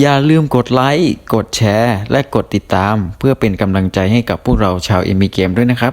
อย่าลืมกดไลค์ กดแชร์ และกดติดตาม เพื่อเป็นกำลังใจให้กับพวกเราชาวเอมีเกมด้วยนะครับ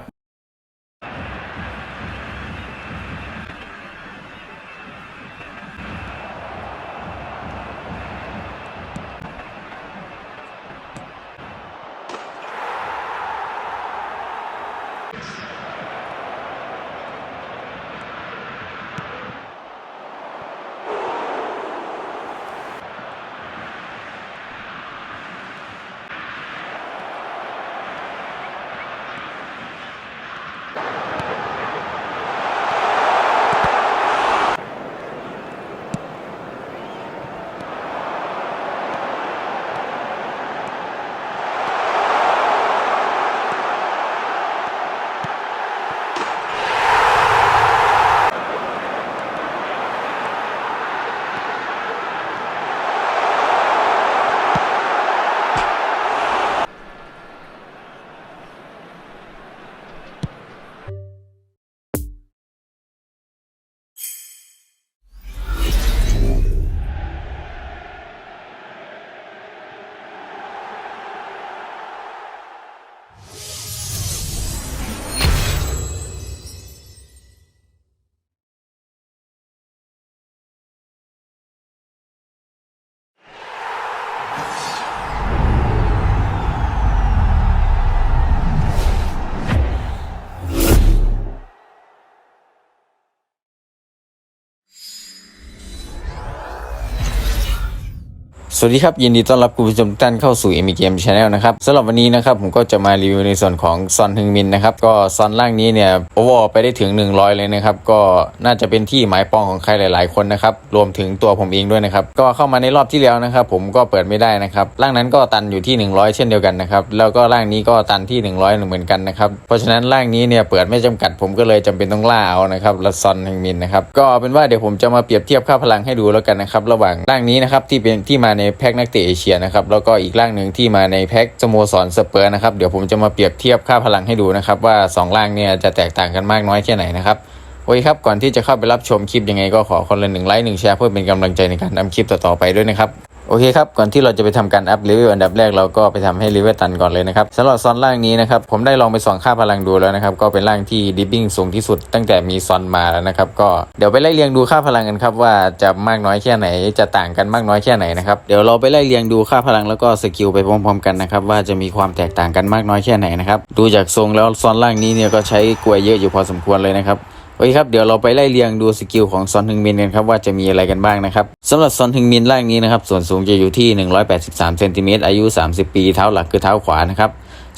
สวัสดีครับ ยินดีต้อนรับคุณผู้ชมทุกท่านเข้าสู่ m อ Game Channel นะครับสำหรับวันนี้นะครับผมก็จะมารีวิวในส่วนของซอนฮึงมินนะครับก็ซอนล่างนี้เนี่ยโอเวอร์ไปได้ถึง 100 เลยนะครับก็น่าจะเป็นที่หมายปองของใครหลาย ๆ คนนะครับรวมถึงตัวผมเองด้วยนะครับก็เข้ามาในรอบที่แล้วนะครับผมก็เปิดไม่ได้นะครับล่างนั้นก็ตันอยู่ที่ 100 เช่นเดียวกันนะครับแล้วก็ล่างนี้ก็ตันที่ 100เหมือนกันนะครับเพราะฉะนั้นล่างนี้เนี่ยเปิดไม่จำกัดผมก็เลยจำเป็นต้องล่าเอานะครับละซอนฮึงมินนะครับก็เอาเป็นว่าเดี๋ยวผมจะมาเปรียบเทียบค่าพลังให้ดูแล้วกันนะครับระหว่างล่างนี้นะครับที่เป็นที่มาในแพ็กนักเตะเอเชียนะครับแล้วก็อีกร่างหนึ่งที่มาในแพ็กสโมสรสเปอร์นะครับเดี๋ยวผมจะมาเปรียบเทียบค่าพลังให้ดูนะครับว่าสองร่างเนี่ยจะแตกต่างกันมากน้อยแค่ไหนนะครับโอเคครับก่อนที่จะเข้าไปรับชมคลิปยังไงก็ขอคนละหนึ่งไลค์หนึ่งแชร์เพื่อเป็นกำลังใจในการทำคลิปต่อๆไปด้วยนะครับ โอเคครับ ก่อนที่เราจะไปทำการอัพเลเวลอันดับแรกเราก็ไปทำให้เลเวลตันก่อนเลยนะครับสำหรับซอนล่างนี้นะครับ ผมได้ลองไปส่องค่าพลังดูแล้วนะครับ ก็เป็นร่างที่ดิบบิ้งสูงที่สุดตั้งแต่มีซอนมาแล้วนะครับ ก็เดี๋ยวไปไล่เรียงดูค่าพลังกันครับว่าจะมากน้อยแค่ไหน จะต่างกันมากน้อยแค่ไหนนะครับ เดี๋ยวเราไปไล่เรียงดูค่าพลังแล้วก็สกิลไปพร้อมๆกันนะครับว่าจะมีความแตกต่างกันมากน้อยแค่ไหนนะครับ ดูจากทรงแล้วซอนล่างนี้เนี่ยก็ใช้กลวยเยอะอยู่พอสมควรเลยนะครับ โอเคครับเดี๋ยวเราไปไล่เรียงดูสกิลของซอนฮึงมินกันครับว่าจะมีอะไรกันบ้างนะครับสำหรับซอนฮึงมินร่างนี้นะครับส่วนสูงจะอยู่ที่ 183เซนติเมตรอายุ 30 ปีเท้าหลักคือเท้าขวานะครับ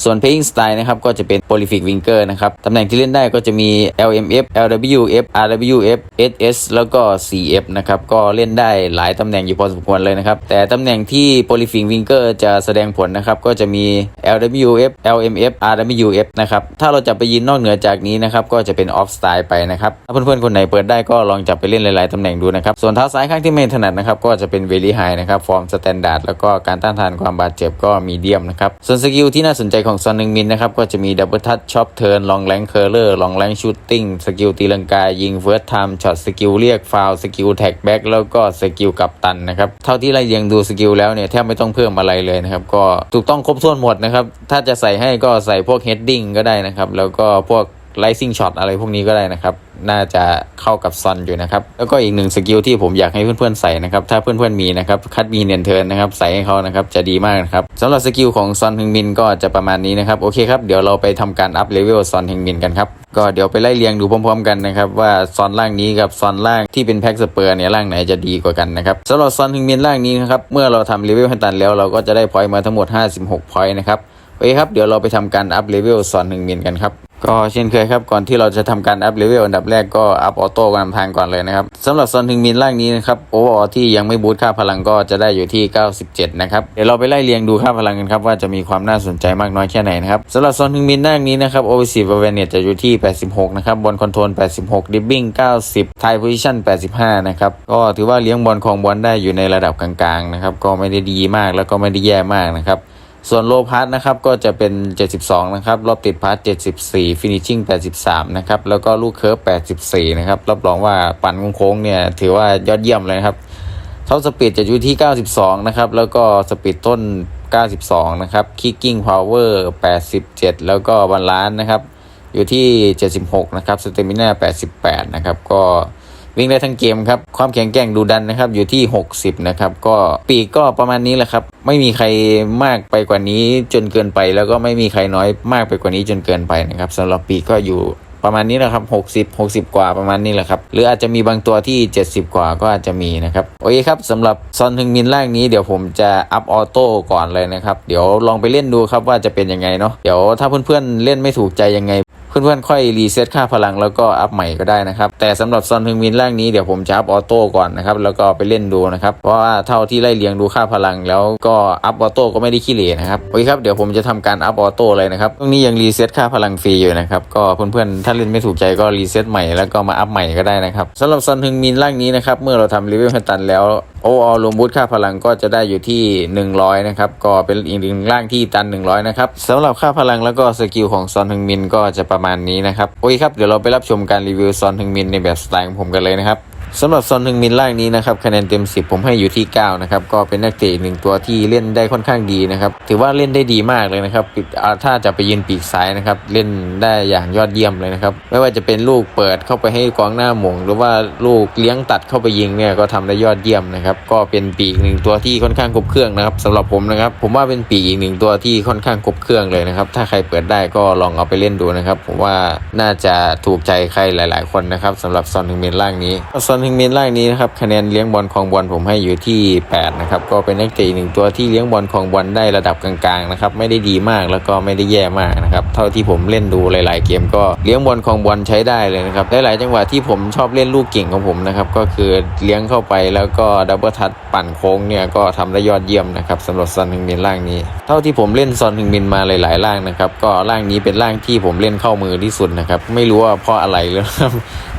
ส่วน playing style นะครับก็จะเป็น prolific winger นะครับตำแหน่งที่เล่นได้ก็จะมี LMF LWF RWF SS แล้วก็ CF นะครับก็เล่นได้หลายตำแหน่งอยู่พอสมควรเลยนะครับแต่ตำแหน่งที่ prolific winger จะแสดงผลนะครับก็จะมี LWF LMF RWF นะครับถ้าเราจะไปยินนอกเหนือจากนี้นะครับก็จะเป็น off style ไปนะครับถ้าเพื่อนๆคนไหนเปิดได้ก็ลองจับไปเล่นหลายๆตำแหน่งดูนะครับส่วนเท้าซ้ายข้างที่ไม่ถนัดนะครับก็จะเป็น very high นะครับฟอร์ม standard แล้วก็การต้านทานความบาดเจ็บก็มีเดียมนะครับส่วนสกิลที่น่าสนใจของซอนนึงมินนะครับ ก็จะมีดับเบิลทัชช็อปเทิร์นลองแรงเคอร์เลอร์ลองแรงชูตติ้งสกิลตีลังกายยิงเฟิร์สไทม์ช็อตสกิลเรียกฟาวสกิลแท็กแบ็กแล้วก็สกิลกับตันนะครับ เท่าที่ไล่เรียงดูสกิลแล้วเนี่ยแทบไม่ต้องเพิ่มอะไรเลยนะครับ ก็ถูกต้องครบถ้วนหมดนะครับ ถ้าจะใส่ให้ก็ใส่พวกเฮดดิ้งก็ได้นะครับ แล้วก็พวกไลซิ่งช็อตอะไรพวกนี้ก็ได้นะครับ น่าจะเข้ากับซอนอยู่นะครับ แล้วก็อีกหนึ่งสกิลที่ผมอยากให้เพื่อนๆใส่นะครับ ถ้าเพื่อนๆมีนะครับคัดมีเนียนเทินนะครับใส่ให้เขานะครับจะดีมากนะครับสำหรับสกิลของซอนฮึงมินก็จะประมาณนี้นะครับโอเคครับเดี๋ยวเราไปทำการอัพเลเวลซอนฮึงมินกันครับก็เดี๋ยวไปไล่เรียงดูพร้อมๆกันนะครับว่าซอนล่างนี้กับซอนล่างที่เป็นแพ็กสเปอร์เนี่ยล่างไหนจะดีกว่ากันนะครับสำหรับซอนฮึงมินล่างนี้นะครับเมื่อเราทำเลเวลให้ตันแล้วเราก็จะได้พอยต์มาทั้งหมด 56พอยต์นะครับโอเคครับเดี๋ยวเราไปทำการอัพเลเวลซอนฮึงมิลกันครับ ก็เช่นเคยครับก่อนที่เราจะทำการอัพเลเวลอันดับแรกก็อัพออโต้กันทางก่อนเลยนะครับสำหรับซอนหนึ่งมิลล่างนี้นะครับโอเวอร์ที่ยังไม่บูตค่าพลังก็จะได้อยู่ที่ 97 นะครับ เดี๋ยวเราไปไล่เรียงดูค่าพลังกันครับว่าจะมีความน่าสนใจมากน้อยแค่ไหนนะครับสำหรับซอนหนึ่งมิลล่างนี้นะครับโอเวอร์ซีเวเนตจะอยู่ที่ 86 นะครับบอลคอนโทรล 86 ดิบบิ้ง 90 ไทยโพซิชั่น 85 นะครับก็ถือว่าเลี้ยงบอลของบอลได้อยู่ในระดับกลางๆนะครับก็ไม่ได้ดีมากแล้วก็ไม่ได้แย่มากนะครับ ส่วนโลพาร์ทนะครับก็จะเป็น 72 นะครับรอบติดพาร์ท74ฟินิชชิ่ง83 นะครับแล้วก็ลูกเคิร์ฟ84 นะครับรับรองว่าปั่นโค้งเนี่ยถือว่ายอดเยี่ยมเลยนะครับท็อปสปีดจะอยู่ที่ 92 นะครับแล้วก็สปีดต้น 92 นะครับคิกกิ้งพาวเวอร์87 แล้วก็บาลานซ์นะครับอยู่ที่ 76 นะครับสเตมิน่า88 นะครับก็ วิ่งได้ทั้งเกมครับ ความแข็งแกร่งดูดันนะครับ อยู่ที่ 60 นะครับ ก็ปีกก็ประมาณนี้แหละครับ ไม่มีใครมากไปกว่านี้จนเกินไป แล้วก็ไม่มีใครน้อยมากไปกว่านี้จนเกินไปนะครับสำหรับปีกก็อยู่ประมาณนี้แหละครับ 60 60 กว่าประมาณนี้แหละครับ หรืออาจจะมีบางตัวที่ 70 กว่าก็อาจจะมีนะครับ โอเคครับสำหรับซอนทึงมินล่างนี้เดี๋ยวผมจะอัพออโต้ก่อนเลยนะครับ เดี๋ยวลองไปเล่นดูครับว่าจะเป็นยังไงเนาะ เดี๋ยวถ้าเพื่อนๆเล่นไม่ถูกใจยังไง พื่อนๆค่อยรีเซ็ตค่าพลังแล้วก็อัพใหม่ก็ได้นะครับ แต่สำหรับซอนทึงมินล่างนี้เดี๋ยวผมจะอัพออโต้ก่อนนะครับแล้วก็ไปเล่นดูนะครับเพราะว่าเท่าที่ไล่เรียงดูค่าพลัง แล้วก็อัพออโต้ก็ไม่ได้ขี้เหร่นะครับโอเคครับเดี๋ยวผมจะทำการอัพออโต้เลยนะครับตรงนี้ยังรีเซ็ตค่าพลังฟรีอยู่นะครับก็เพื่อนๆถ้าเล่นไม่ถูกใจก็รีเซ็ตใหม่แล้วก็มาอัพใหม่ก็ได้นะครับสำหรับซอนทึงมินล่างนี้นะครับเมื่อเราทำรีวิวให้ตันแล้ว โออรวมบูทค่าพลังก็จะได้อยู่ที่ 100 นะครับ ก็เป็นอีกหนึ่งร่างที่ตัน 100 นะครับสำหรับค่าพลังแล้วก็สกิลของซอนฮึงมินก็จะประมาณนี้นะครับ โอเคครับ เดี๋ยวเราไปรับชมการรีวิวซอนฮึงมินในแบบสไตล์ของผมกันเลยนะครับ สำหรับซอนฮึงมินร่างนี้นะครับคะแนนเต็ม 10 ผมให้อยู่ที่ 9 นะครับ ก็เป็นนักเตะหนึ่งตัวที่เล่นได้ค่อนข้างดีนะครับ ถือว่าเล่นได้ดีมากเลยนะครับปิดถ้าจะไปยืนปีกซ้ายนะครับเล่นได้อย่างยอดเยี่ยมเลยนะครับ ไม่ว่าจะเป็นลูกเปิดเข้าไปให้กองหน้าหมง หรือว่าลูกเลี้ยงตัดเข้าไปยิงเนี่ยก็ทำได้ยอดเยี่ยมนะครับ ก็เป็นปีกหนึ่งตัวที่ค่อนข้างครบเครื่องนะครับสำหรับผมนะครับ ผมว่าเป็นปีกอีกหนึ่งตัวที่ค่อนข้างครบเครื่องเลยนะครับ ถ้าใครเปิดได้ก็ลองเอาไปเล่นดูนะครับ ผมว่าน่าจะถูกใจใครหลาย ๆ คนนะครับสำหรับซอนฮึงเมนล่างนี้ซอนฮึงเมนล่างนี้นะครับคะแนนเลี้ยงบอลของบอลผมให้อยู่ที่ 8 นะครับ ก็เป็นนักเตะหนึ่งตัวที่เลี้ยงบอลของบอลได้ระดับกลางๆนะครับไม่ได้ดีมากแล้วก็ไม่ได้แย่มากนะครับเท่าที่ผมเล่นดูหลาย ๆ เกมก็เลี้ยงบอลของบอลใช้ได้เลยนะครับหลายๆจังหวะที่ผมชอบเล่นลูกเก่งของผมนะครับก็คือเลี้ยงเข้าไปแล้วก็ดับเบิลทัชปั่นโค้งเนี่ยก็ทำได้ยอดเยี่ยมนะครับสำหรับซอนฮึงมินล่างนี้ เท่าที่ผมเล่นซอนฮึงมินมาหลาย ๆ ล่างนะครับก็ล่างนี้เป็นล่างที่ผมเล่นเข้ามือที่สุดนะครับไม่รู้ว่าเพราะอะไรเลยครับ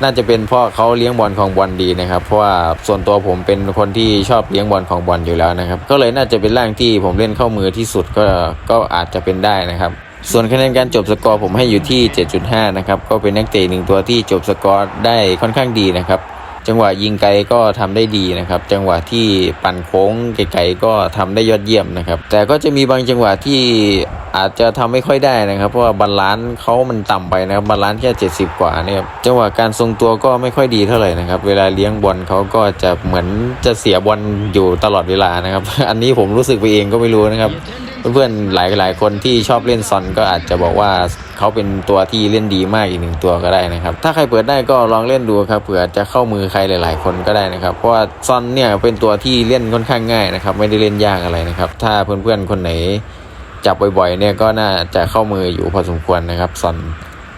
น่าจะเป็นเพราะเขาเลี้ยงบอลของบอลดีนะครับ เพราะว่าส่วนตัวผมเป็นคนที่ชอบเลี้ยงบอลของบอลอยู่แล้วนะครับ ก็เลยน่าจะเป็นร่างที่ผมเล่นเข้ามือที่สุดก็ก็อาจจะเป็นได้นะครับส่วนคะแนนการจบสกอร์ผมให้อยู่ที่ 7.5 นะครับ ก็เป็นนักเตะหนึ่งตัวที่จบสกอร์ได้ค่อนข้างดีนะครับ จังหวะยิงไกลก็ทำได้ดีนะครับ จังหวะที่ปั่นโค้งไกลๆก็ทำได้ยอดเยี่ยมนะครับ แต่ก็จะมีบางจังหวะที่อาจจะทำไม่ค่อยได้นะครับ เพราะว่าบาลานซ์เขามันต่ำไปนะครับบาลานซ์แค่ 70 กว่าเนี่ยครับจังหวะการทรงตัวก็ไม่ค่อยดีเท่าไหร่นะครับ เวลาเลี้ยงบอลเขาก็จะเหมือนจะเสียบอลอยู่ตลอดเวลานะครับ อันนี้ผมรู้สึกไปเองก็ไม่รู้นะครับ เพื่อนๆหลายคนที่ชอบเล่นซอนก็อาจจะบอกว่าเขาเป็นตัวที่เล่นดีมากอีกหนึ่งตัวก็ได้นะครับ ถ้าใครเปิดได้ก็ลองเล่นดูครับเผื่อจะเข้ามือใครหลาย ๆ คนก็ได้นะครับ เพราะว่าซอนเนี่ยเป็นตัวที่เล่นค่อนข้างง่ายนะครับ ไม่ได้เล่นยากอะไรนะครับ ถ้าเพื่อนๆคนไหนจับบ่อยๆเนี่ยก็น่าจะเข้ามืออยู่พอสมควรนะครับซอน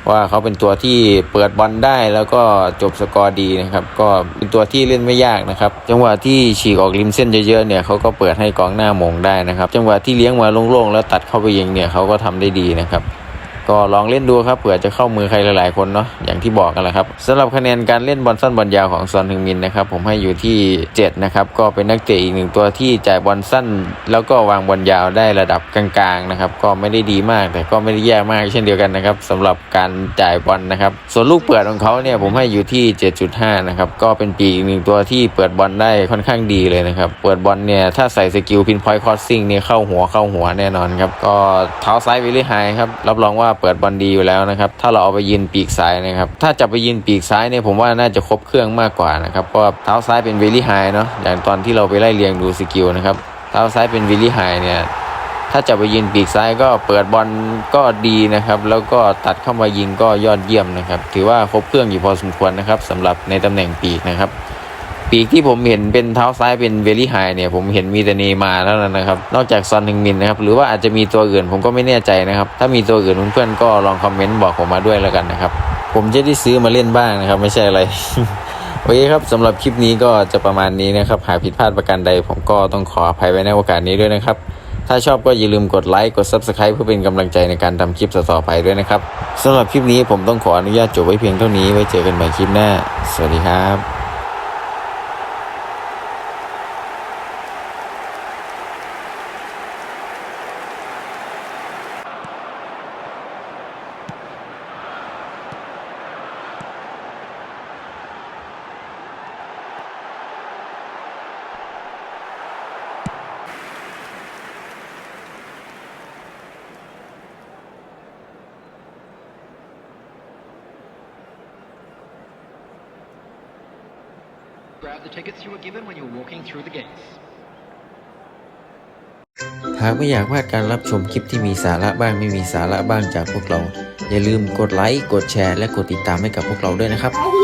ว่าเขาเป็นตัวที่เปิดบอลได้แล้วก็จบสกอร์ดีนะครับ ก็เป็นตัวที่เล่นไม่ยากนะครับ จังหวะที่ฉีกออกริมเส้นเยอะๆเนี่ยเขาก็เปิดให้กองหน้ามงได้นะครับ จังหวะที่เลี้ยงมาโล่งๆแล้วตัดเข้าไปยิงเนี่ยเขาก็ทำได้ดีนะครับ ก็ลองเล่นดูครับเผื่อจะเข้ามือใครหลายๆคนเนาะอย่างที่บอกกันแหละครับสำหรับคะแนนการเล่นบอลสั้นบอลยาวของซอนฮึงมินนะครับผมให้อยู่ที่ 7 นะครับ ก็เป็นนักเตะอีกหนึ่งตัวที่จ่ายบอลสั้น แล้วก็วางบอลยาวได้ระดับกลางๆนะครับก็ไม่ได้ดีมากแต่ก็ไม่ได้แย่มากเช่นเดียวกันนะครับสำหรับการจ่ายบอลนะครับส่วนลูกเปิดของเขาเนี่ยผมให้อยู่ที่ 7.5 นะครับก็เป็นปีอีกหนึ่งตัวที่เปิดบอลได้ค่อนข้างดีเลยนะครับเปิดบอลเนี่ยถ้าใส่สกิลพินพอยต์คอสซิ่งเนี่ยเข้าหัวเข้าหัวแน่นอนครับก็เท้าซ้ายวิลลี่ไฮครับรับรองว่าเปิดบอลดีอยู่แล้วนะครับ ถ้าเราเอาไปยืนปีกซ้ายนะครับ ถ้าจะไปยืนปีกซ้ายเนี่ยผมว่าน่าจะครบเครื่องมากกว่านะครับ เพราะเท้าซ้ายเป็นวิลลี่ไฮเนาะ อย่างตอนที่เราไปไล่เรียงดูสกิลนะครับ เท้าซ้ายเป็นวิลลี่ไฮเนี่ยถ้าจะไปยืนปีกซ้ายก็เปิดบอลก็ดีนะครับ แล้วก็ตัดเข้ามายิงก็ยอดเยี่ยมนะครับ ถือว่าครบเครื่องอยู่พอสมควรนะครับสำหรับในตำแหน่งปีกนะครับ ปีกที่ผมเห็นเป็นเท้าซ้ายเป็นเวลี่ไฮเนี่ยผมเห็นมีแต่เนย์มาร์แล้วนะครับ นอกจากซอนฮึงมินนะครับ หรือว่าอาจจะมีตัวอื่นผมก็ไม่แน่ใจนะครับ ถ้ามีตัวอื่นเพื่อนๆก็ลองคอมเมนต์บอกผมมาด้วยแล้วกันนะครับ ผมจะได้ซื้อมาเล่นบ้างนะครับ ไม่ใช่อะไรโอเคครับสำหรับคลิปนี้ก็จะประมาณนี้นะครับ หากผิดพลาดประการใด ผมก็ต้องขออภัยไว้ในโอกาสนี้ด้วยนะครับ ถ้าชอบก็อย่าลืมกดไลค์กด Subscribe เพื่อเป็นกำลังใจในการทำคลิปต่อๆไปด้วยนะครับสำหรับคลิปนี้ผมต้องขออนุญาตจบไว้เพียงเท่านี้ไว้เจอกันใหม่คลิปหน้า สวัสดีครับ Grab the tickets you were given when you were walking through the gates. หากไม่อยากพลาดการรับชมคลิปที่มีสาระบ้างไม่มีสาระบ้างจากพวกเรา อย่าลืมกดไลค์ กดแชร์ และกดติดตามให้กับพวกเราด้วยนะครับ Bye.